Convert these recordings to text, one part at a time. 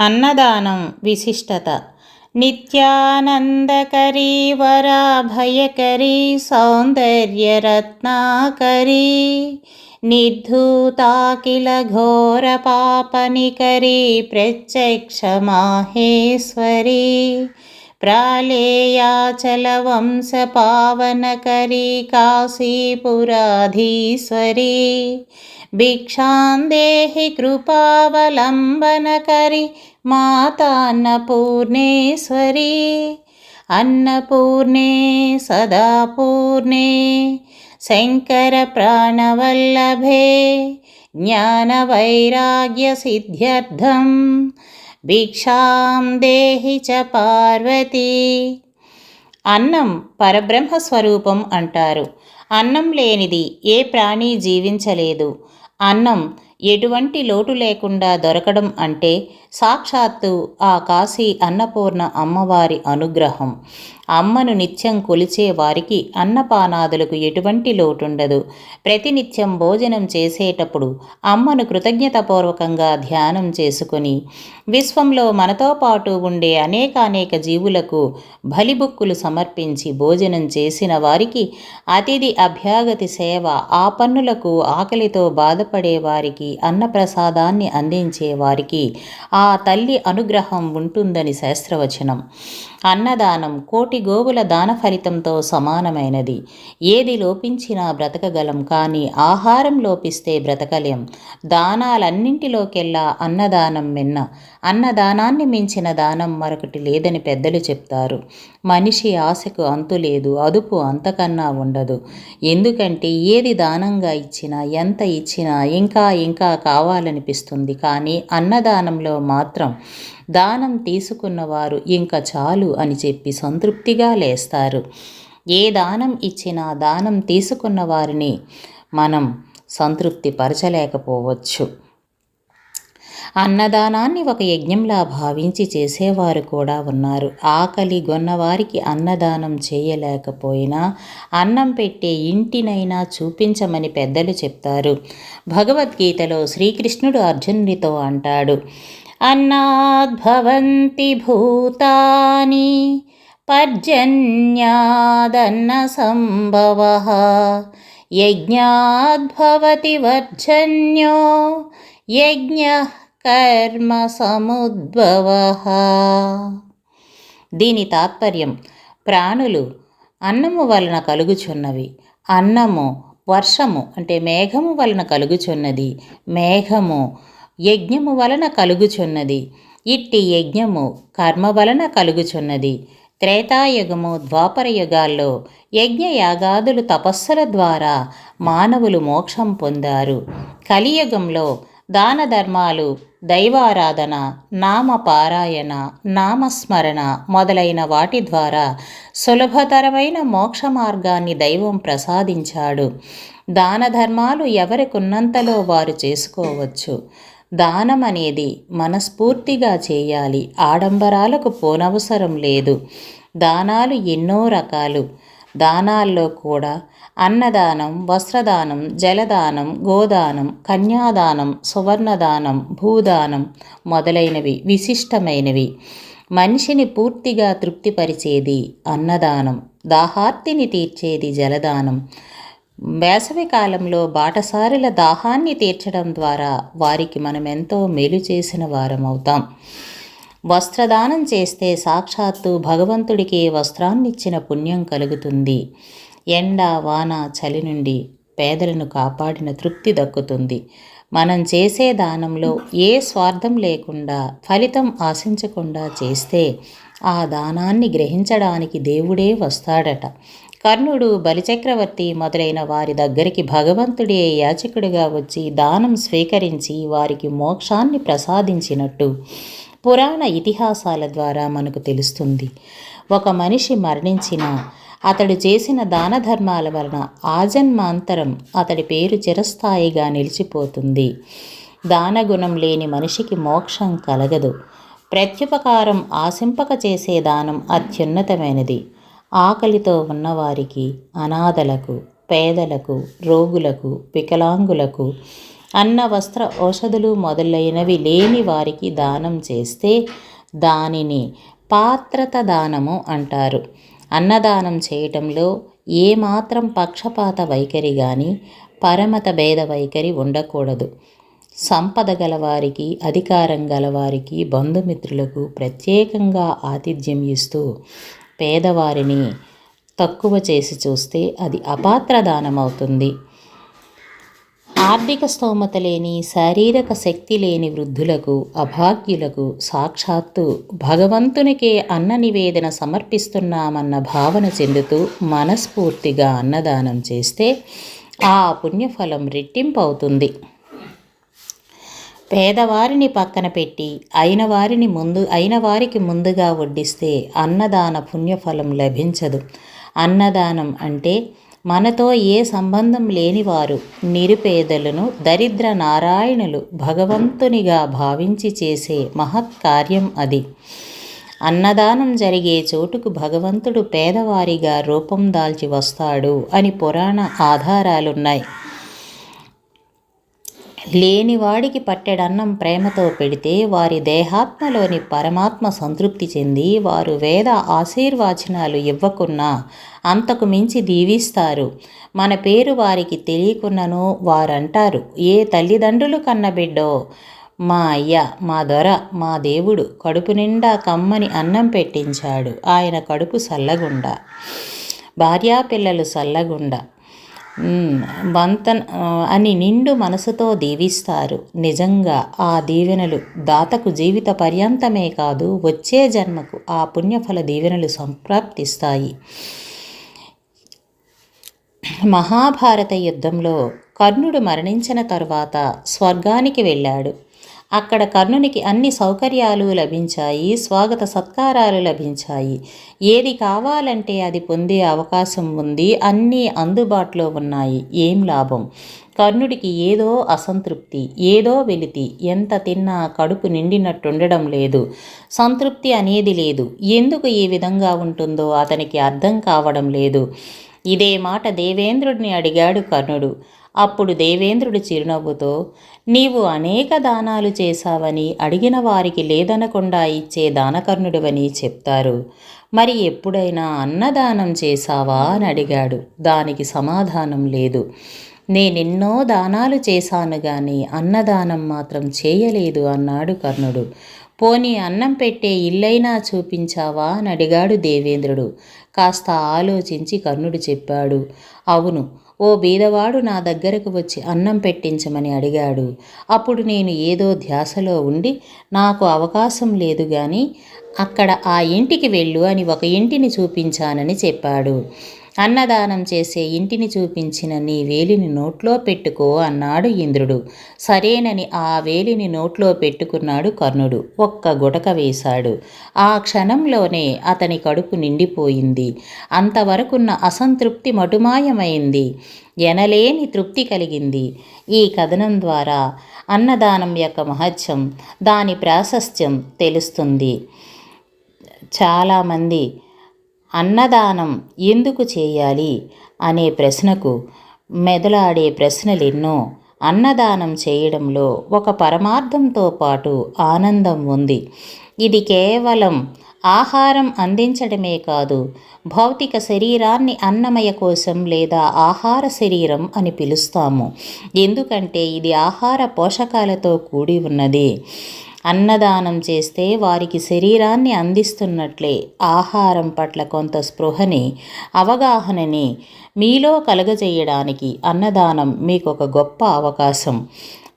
అన్నదానం విశిష్టత. నిత్యానందకరీ వరాభయకరీ సౌందర్యరత్నాకరీ నిర్ధూతాకిల ఘోర పాపనికరీ ప్రత్యక్ష మాహేశ్వరీ. ప్రాళేయాచల వంశ పావనకరీ కాశీపురాధీశ్వరీ. భిక్షాందేహి కృపావలంబనకరి మాతాన్నపూర్ణేశ్వరీ అన్నపూర్ణే సదాపూర్ణే శంకర ప్రాణవల్లభే. జ్ఞానవైరాగ్యసిద్ధ్యర్థం భిక్షాం దేహి చ పార్వతీ. అన్నం పరబ్రహ్మ స్వరూపం అంటారు. అన్నం లేనిది ఏ ప్రాణి జీవించలేదు. అన్నం ఎటువంటి లోటు లేకుండా దొరకడం అంటే సాక్షాత్తు ఆ కాశీ అన్నపూర్ణ అమ్మవారి అనుగ్రహం. అమ్మను నిత్యం కొలిచే వారికి అన్నపానాదులకు ఎటువంటి లోటుండదు. ప్రతినిత్యం భోజనం చేసేటప్పుడు అమ్మను కృతజ్ఞతపూర్వకంగా ధ్యానం చేసుకొని విశ్వంలో మనతో పాటు ఉండే అనేకానేక జీవులకు బలిబుక్కులు సమర్పించి భోజనం చేసిన వారికి అతిథి అభ్యాగతి సేవ ఆ పన్నులకు ఆకలితో బాధపడే వారికి అన్నప్రసాదాన్ని అందించే వారికి ఆ ఆ తల్లి అనుగ్రహం ఉంటుందని శాస్త్రవచనం. అన్నదానం కోటి గోవుల దాన ఫలితంతో సమానమైనది. ఏది లోపించినా బ్రతకగలం కానీ ఆహారం లోపిస్తే బ్రతకలేం. దానాలన్నింటిలోకెల్లా అన్నదానం మిన్న అన్నదానాన్ని మించిన దానం మరొకటి లేదని పెద్దలు చెప్తారు. మనిషి ఆశకు అంతు లేదు అదుపు అంతకన్నా ఉండదు. ఎందుకంటే ఏది దానంగా ఇచ్చినా ఎంత ఇచ్చినా ఇంకా ఇంకా కావాలనిపిస్తుంది. కానీ అన్నదానంలో మాత్రం దానం తీసుకున్నవారు ఇంకా చాలు అని చెప్పి సంతృప్తిగా లేస్తారు. ఏ దానం ఇచ్చినా దానం తీసుకున్న వారిని మనం సంతృప్తి పరచలేకపోవచ్చు అన్నదానాన్ని ఒక యజ్ఞంలా భావించి చేసేవారు కూడా ఉన్నారు. ఆకలి గొన్నవారికి అన్నదానం చేయలేకపోయినా అన్నం పెట్టే ఇంటినైనా చూపించమని పెద్దలు చెప్తారు. భగవద్గీతలో శ్రీకృష్ణుడు అర్జునుడితో అంటాడు అన్నాద్భవంతి భూతాని పర్జన్యాదన్న సంభవ యజ్ఞాద్భవతి వర్జన్యో యజ్ఞ కర్మ సముద్భవ దీని తాత్పర్యం ప్రాణులు అన్నము వలన కలుగుచున్నవి. అన్నము వర్షము అంటే మేఘము వలన కలుగుచున్నది. మేఘము యజ్ఞము వలన కలుగుచున్నది. ఇట్టి యజ్ఞము కర్మ వలన కలుగుచున్నది. త్రేతాయుగము ద్వాపర యుగాల్లో యజ్ఞ యాగాదులు తపస్సుల ద్వారా మానవులు మోక్షం పొందారు. కలియుగంలో దాన ధర్మాలు దైవారాధన నామపారాయణ నామస్మరణ మొదలైన వాటి ద్వారా సులభతరమైన మోక్ష మార్గాన్ని దైవం ప్రసాదించాడు. దాన ధర్మాలు ఎవరికున్నంతలో వారు చేసుకోవచ్చు. దానం అనేది మనస్ఫూర్తిగా చేయాలి. ఆడంబరాలకు పోనవసరం లేదు. దానాలు ఎన్నో రకాలు. దానాల్లో కూడా అన్నదానం వస్త్రదానం జలదానం గోదానం కన్యాదానం సువర్ణదానం భూదానం మొదలైనవి విశిష్టమైనవి. మనిషిని పూర్తిగా తృప్తిపరిచేది అన్నదానం. దాహార్తిని తీర్చేది జలదానం. వేసవి కాలంలో బాటసారుల దాహాన్ని తీర్చడం ద్వారా వారికి మనం ఎంతో మేలు చేసిన వారమవుతాం. వస్త్రదానం చేస్తే సాక్షాత్తు భగవంతుడికి వస్త్రాన్నిచ్చిన పుణ్యం కలుగుతుంది. ఎండ వాన చలి నుండి పేదలను కాపాడిన తృప్తి దక్కుతుంది. మనం చేసే దానంలో ఏ స్వార్థం లేకుండా ఫలితం ఆశించకుండా చేస్తే ఆ దానాన్ని గ్రహించడానికి దేవుడే వస్తాడట. కర్ణుడు బలిచక్రవర్తి మొదలైన వారి దగ్గరికి భగవంతుడే యాచకుడిగా వచ్చి దానం స్వీకరించి వారికి మోక్షాన్ని ప్రసాదించినట్టు పురాణ ఇతిహాసాల ద్వారా మనకు తెలుస్తుంది. ఒక మనిషి మరణించిన అతడు చేసిన దాన ధర్మాల వలన ఆజన్మాంతరం అతడి పేరు చిరస్థాయిగా నిలిచిపోతుంది. దానగుణం లేని మనిషికి మోక్షం కలగదు. ప్రత్యుపకారం ఆశింపక చేసే దానం అత్యున్నతమైనది. ఆకలితో ఉన్నవారికి అనాథలకు పేదలకు రోగులకు వికలాంగులకు అన్న వస్త్ర ఔషధులు మొదలైనవి లేని వారికి దానం చేస్తే దానిని పాత్రత దానము అంటారు. అన్నదానం చేయటంలో ఏమాత్రం పక్షపాత వైఖరి కానీ పరమత భేద వైఖరి ఉండకూడదు. సంపద గలవారికి అధికారం గలవారికి బంధుమిత్రులకు ప్రత్యేకంగా ఆతిథ్యం ఇస్తూ పేదవారిని తక్కువ చేసి చూస్తే అది అపాత్ర దానమవుతుంది ఆర్థిక స్తోమత లేని శారీరక శక్తి లేని వృద్ధులకు అభాగ్యులకు సాక్షాత్తు భగవంతునికే అన్న నివేదన సమర్పిస్తున్నామన్న భావన చెందుతూ మనస్ఫూర్తిగా అన్నదానం చేస్తే ఆ పుణ్యఫలం రెట్టింపు అవుతుంది పేదవారిని పక్కన పెట్టి అయిన వారిని ముందు అయిన వారికి ముందుగా వడ్డిస్తే అన్నదాన పుణ్యఫలం లభించదు. అన్నదానం అంటే మనతో ఏ సంబంధం లేనివారు నిరుపేదలను దరిద్ర నారాయణులు భగవంతునిగా భావించి చేసే మహత్కార్యం అది. అన్నదానం జరిగే చోటుకు భగవంతుడు పేదవారిగా రూపం దాల్చి వస్తాడు అని పురాణ ఆధారాలున్నాయి. లేనివాడికి పట్టెడన్నం ప్రేమతో పెడితే వారి దేహాత్మలోని పరమాత్మ సంతృప్తి చెంది వారు వేద ఆశీర్వాచనాలు ఇవ్వకున్నా అంతకు మించి దీవిస్తారు. మన పేరు వారికి తెలియకున్నను వారంటారు. ఏ తల్లిదండ్రులు కన్నబిడ్డో మా అయ్య మా దొర మా దేవుడు కడుపు నిండా కమ్మని అన్నం పెట్టించాడు. ఆయన కడుపు సల్లగుండా. భార్యాపిల్లలు సల్లగుండా. వంతన్ అని నిండు మనసుతో దీవిస్తారు. నిజంగా ఆ దీవెనలు దాతకు జీవిత పర్యంతమే కాదు వచ్చే జన్మకు ఆ పుణ్యఫల దీవెనలు సంప్రాప్తిస్తాయి. మహాభారత యుద్ధంలో కర్ణుడు మరణించిన తరువాత స్వర్గానికి వెళ్ళాడు. అక్కడ కర్ణునికి అన్ని సౌకర్యాలు లభించాయి స్వాగత సత్కారాలు లభించాయి. ఏది కావాలంటే అది పొందే అవకాశం ఉంది అన్నీ అందుబాటులో ఉన్నాయి. ఏం లాభం? కర్ణుడికి ఏదో అసంతృప్తి ఏదో వెలితి. ఎంత తిన్నా కడుపు నిండినట్టుండడం లేదు. సంతృప్తి అనేది లేదు. ఎందుకు ఈ విధంగా ఉంటుందో అతనికి అర్థం కావడం లేదు. ఇదే మాట దేవేంద్రుడిని అడిగాడు కర్ణుడు. అప్పుడు దేవేంద్రుడు చిరునవ్వుతో నీవు అనేక దానాలు చేశావని అడిగిన వారికి లేదనకుండా ఇచ్చే దానకర్ణుడివని చెప్తారు. మరి ఎప్పుడైనా అన్నదానం చేశావా? అని అడిగాడు. దానికి సమాధానం లేదు. నేనెన్నో దానాలు చేశాను గాని అన్నదానం మాత్రం చేయలేదు అన్నాడు కర్ణుడు. పోనీ అన్నం పెట్టే ఇల్లైనా చూపించావా? అని అడిగాడు దేవేంద్రుడు. కాస్త ఆలోచించి కర్ణుడు చెప్పాడు. అవును. ఓ బీదవాడు నా దగ్గరకు వచ్చి అన్నం పెట్టించమని అడిగాడు. అప్పుడు నేను ఏదో ధ్యాసలో ఉండి నాకు అవకాశం లేదు కానీ అక్కడ ఆ ఇంటికి వెళ్ళు అని ఒక ఇంటిని చూపించానని చెప్పాడు. అన్నదానం చేసే ఇంటిని చూపించిన నీ వేలిని నోట్లో పెట్టుకో అన్నాడు ఇంద్రుడు. సరేనని ఆ వేలిని నోట్లో పెట్టుకున్నాడు కర్ణుడు. ఒక్క గుటక వేశాడు. ఆ క్షణంలోనే అతని కడుపు నిండిపోయింది. అంతవరకున్న అసంతృప్తి మటుమాయమైంది. ఎనలేని తృప్తి కలిగింది. ఈ కథనం ద్వారా అన్నదానం యొక్క మహత్యం దాని ప్రాశస్త్యం తెలుస్తుంది. చాలామంది అన్నదానం ఎందుకు చేయాలి అనే ప్రశ్నకు మెదలాడే ప్రశ్నలెన్నో అన్నదానం చేయడంలో ఒక పరమార్థంతో పాటు ఆనందం ఉంది. ఇది కేవలం ఆహారం అందించడమే కాదు భౌతిక శరీరాన్ని అన్నమయ కోసం లేదా ఆహార శరీరం అని పిలుస్తాము. ఎందుకంటే ఇది ఆహార పోషకాలతో కూడి ఉన్నది. అన్నదానం చేస్తే వారికి శరీరాన్ని అందిస్తున్నట్లే ఆహారం పట్ల కొంత స్పృహని అవగాహనని మీలో కలగజేయడానికి అన్నదానం మీకు ఒక గొప్ప అవకాశం.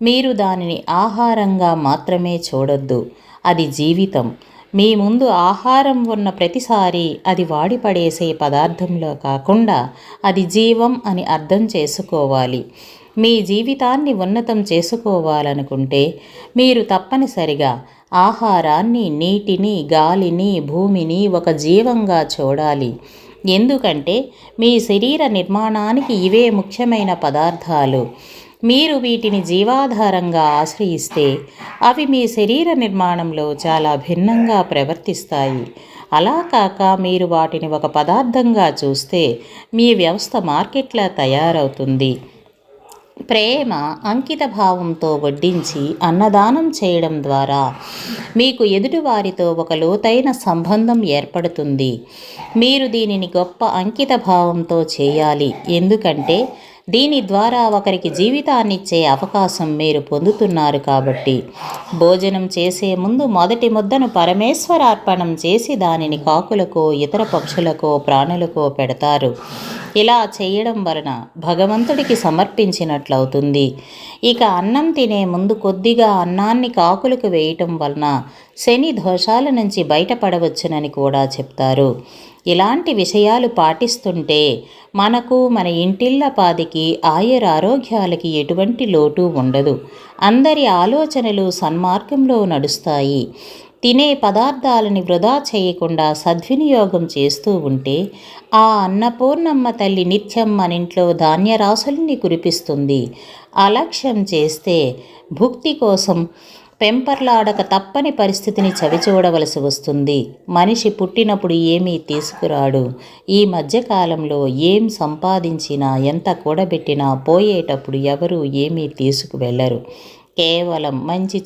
మీరు దానిని ఆహారంగా మాత్రమే చూడొద్దు. అది జీవితం. మీ ముందు ఆహారం ఉన్న ప్రతిసారి అది వాడిపడేసే పదార్థంలో కాకుండా అది జీవం అని అర్థం చేసుకోవాలి. మీ జీవితాన్ని ఉన్నతం చేసుకోవాలనుకుంటే మీరు తప్పనిసరిగా ఆహారాన్ని నీటిని గాలిని భూమిని ఒక జీవంగా చూడాలి. ఎందుకంటే మీ శరీర నిర్మాణానికి ఇవే ముఖ్యమైన పదార్థాలు. మీరు వీటిని జీవాధారంగా ఆశ్రయిస్తే అవి మీ శరీర నిర్మాణంలో చాలా భిన్నంగా ప్రవర్తిస్తాయి. అలా కాక మీరు వాటిని ఒక పదార్థంగా చూస్తే మీ వ్యవస్థ మార్కెట్లా తయారవుతుంది. ప్రేమ అంకిత భావంతో వడ్డించి అన్నదానం చేయడం ద్వారా మీకు ఎదుటివారితో ఒక లోతైన సంబంధం ఏర్పడుతుంది. మీరు దీనిని గొప్ప అంకిత భావంతో చేయాలి. ఎందుకంటే దీని ద్వారా ఒకరికి జీవితాన్నిచ్చే అవకాశం మీరు పొందుతున్నారు కాబట్టి. భోజనం చేసే ముందు మొదటి ముద్దను పరమేశ్వరార్పణం చేసి దానిని కాకులకో ఇతర పక్షులకో ప్రాణులకో పెడతారు. ఇలా చేయడం వలన భగవంతుడికి సమర్పించినట్లవుతుంది. ఇక అన్నం తినే ముందు కొద్దిగా అన్నాన్ని కాకులకు వేయటం వలన శని దోషాల నుంచి బయటపడవచ్చునని కూడా చెప్తారు. ఇలాంటి విషయాలు పాటిస్తుంటే మనకు మన ఇంటిళ్ళ పాదికి ఆయుర ఆరోగ్యాలకి ఎటువంటి లోటు ఉండదు. అందరి ఆలోచనలు సన్మార్గంలో నడుస్తాయి. తినే పదార్థాలని వృధా చేయకుండా సద్వినియోగం చేస్తూ ఉంటే ఆ అన్నపూర్ణమ్మ తల్లి నిత్యం మన ఇంట్లో ధాన్యరాశుల్ని కురిపిస్తుంది. అలక్ష్యం చేస్తే భుక్తి కోసం పెంపర్లాడక తప్పని పరిస్థితిని చవిచూడవలసి వస్తుంది. మనిషి పుట్టినప్పుడు ఏమీ తీసుకురాడు. ఈ మధ్యకాలంలో ఏం సంపాదించినా ఎంత కూడబెట్టినా పోయేటప్పుడు ఎవరూ ఏమీ తీసుకువెళ్ళరు. కేవలం మంచి